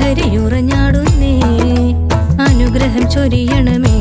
നരഹരിയുറഞ്ഞാടുന്നേ അനുഗ്രഹം ചൊരിയണമേ.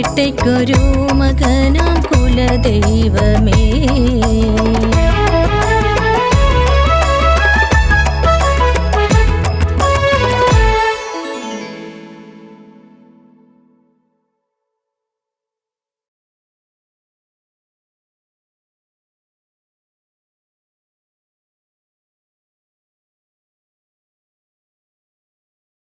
വേട്ടയ്ക്കൊരു മകനാം കുലദൈവമേ.